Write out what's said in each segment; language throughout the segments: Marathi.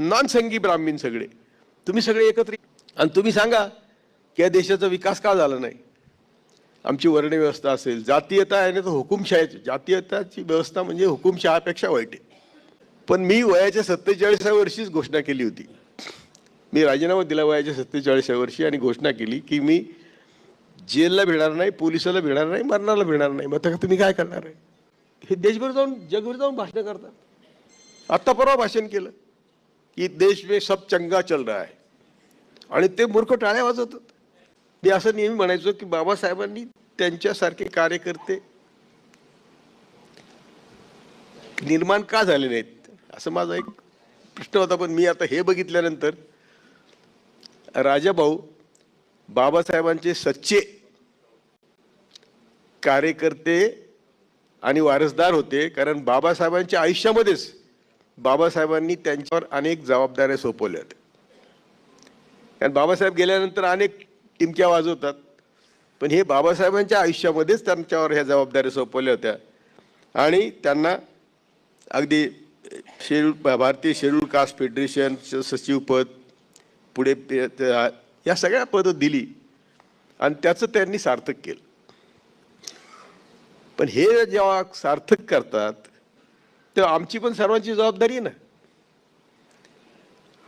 नॉन ब्राह्मीण सगळे. तुम्ही सगळे एकत्र आणि तुम्ही सांगा की या देशाचा विकास का झाला नाही? आमची वर्णव्यवस्था असेल जातीयता आहे ना तर हुकुमशाहीची जातीयताची व्यवस्था म्हणजे हुकुमशहापेक्षा वाईट आहे. पण मी वयाच्या सत्तेचाळीसाव्या वर्षीच घोषणा केली होती. मी राजीनामा दिला वयाच्या सत्तेचाळीसाव्या वर्षी आणि घोषणा केली की मी जेलला भिणार नाही पोलिसाला भिणार नाही मरणाला भिणार नाही. मग तुम्ही काय करणार आहे? हे देशभर जाऊन जगभर जाऊन भाषण करतात. आत्ता परवा भाषण केलं. की देश में सब चंगा चल रहा आहे आणि ते मूर्ख टाळ्या वाजवतात. मी असं नेहमी म्हणायचो की बाबासाहेबांनी त्यांच्यासारखे कार्यकर्ते निर्माण का झाले नाहीत? असं माझा एक प्रश्न होता पण मी आता हे बघितल्यानंतर राजाभाऊ बाबासाहेबांचे सच्चे कार्यकर्ते आणि वारसदार होते कारण बाबासाहेबांच्या आयुष्यामध्येच बाबासाहेबांनी त्यांच्यावर अनेक जबाबदाऱ्या सोपवल्या होत्या कारण बाबासाहेब गेल्यानंतर अनेक टिमक्या वाजवतात. पण हे बाबासाहेबांच्या आयुष्यामध्येच त्यांच्यावर ह्या जबाबदाऱ्या सोपवल्या होत्या. आणि त्यांना अगदी शेड्यूल भारतीय शेड्यूल कास्ट फेडरेशन सचिवपद पुढे या सगळ्या पदं दिली. आणि त्याचं त्यांनी सार्थक केलं. पण हे जेव्हा सार्थक करतात तर आमची पण सर्वांची जबाबदारी आहे ना.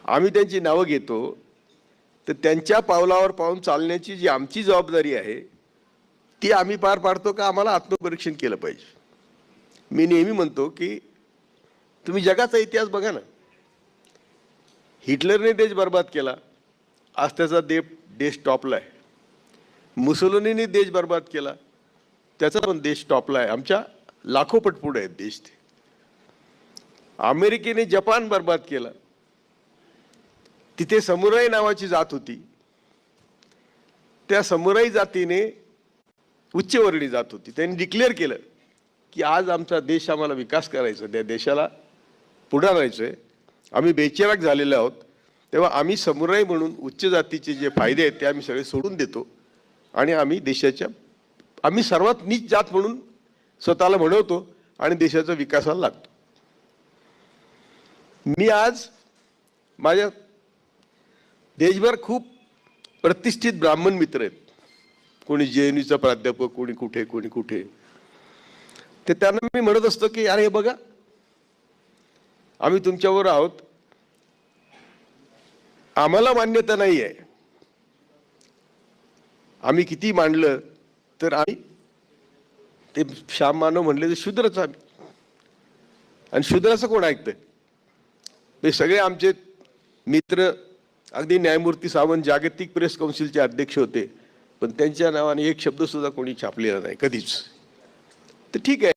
आम्ही त्यांची नावं घेतो तर त्यांच्या पावलावर पाहून चालण्याची जी आमची जबाबदारी आहे ती आम्ही पार पाडतो का आम्हाला आत्मपरीक्षण केलं पाहिजे. मी नेहमी म्हणतो की तुम्ही जगाचा इतिहास बघा ना. हिटलरने देश बर्बाद केला आज त्याचा दे देश टॉपला आहे. मुसोलनीने देश बर्बाद केला त्याचा पण देश टॉपला आहे. आमच्या लाखो पट पुढे आहेत देश ते. अमेरिकेने जपान बर्बाद केला. तिथे समुराई नावाची जात होती. त्या समुराई जातीने उच्चवर्णी जात होती. त्यांनी डिक्लेअर केलं की आज आमचा देश आम्हाला विकास करायचा त्या देशाला पुढे आणायचं आहे. आम्ही बेचिराग झालेले आहोत. तेव्हा आम्ही समुराई म्हणून उच्च जातीचे जे फायदे आहेत ते आम्ही सगळे सोडून देतो. आणि आम्ही देशाच्या आम्ही सर्वात नीच जात म्हणून स्वतःला म्हणवतो आणि देशाचा विकासाला लागतो. मी आज माझ्या देशभर खूप प्रतिष्ठित ब्राह्मण मित्र आहेत. कोणी जे एन यूचा प्राध्यापक कोणी कुठे कोणी कुठे. ते त्यांना मी म्हणत असतो की अरे हे बघा आम्ही तुमच्यावर आहोत. आम्हाला मान्यता नाही आहे. आम्ही किती मांडलं तर आम्ही ते श्याम मानव म्हणले तर शूद्रच आम्ही. आणि शूद्राचं कोण ऐकतंय? हे सगळे आमचे मित्र अगदी न्यायमूर्ती सावंत जागतिक प्रेस कौन्सिलचे अध्यक्ष होते. पण त्यांच्या नावाने एक शब्दसुद्धा कोणी छापलेला नाही कधीच. तर ठीक आहे.